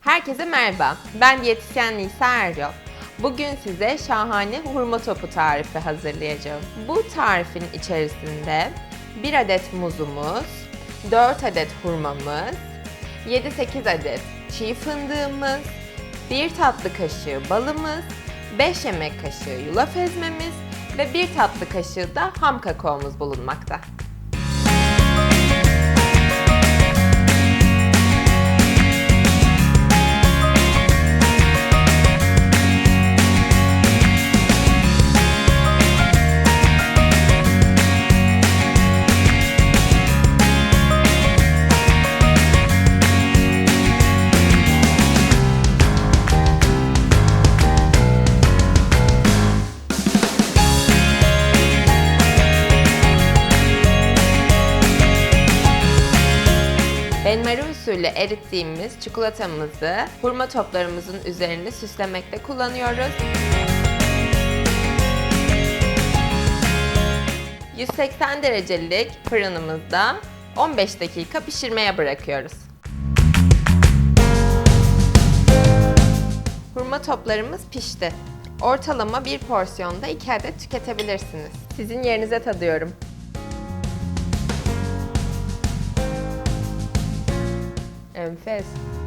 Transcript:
Herkese merhaba. Ben diyetisyen Nisa Eryol. Bugün size şahane hurma topu tarifi hazırlayacağım. Bu tarifin içerisinde 1 adet muzumuz, 4 adet hurmamız, 7-8 adet çiğ fındığımız, 1 tatlı kaşığı balımız, 5 yemek kaşığı yulaf ezmemiz ve 1 tatlı kaşığı da ham kakaomuz bulunmakta. Benmari usulü erittiğimiz çikolatamızı hurma toplarımızın üzerine süslemekte kullanıyoruz. 180 derecelik fırınımızda 15 dakika pişirmeye bırakıyoruz. Hurma toplarımız pişti. Ortalama bir porsiyonda 2 adet tüketebilirsiniz. Sizin yerinize tadıyorum. confess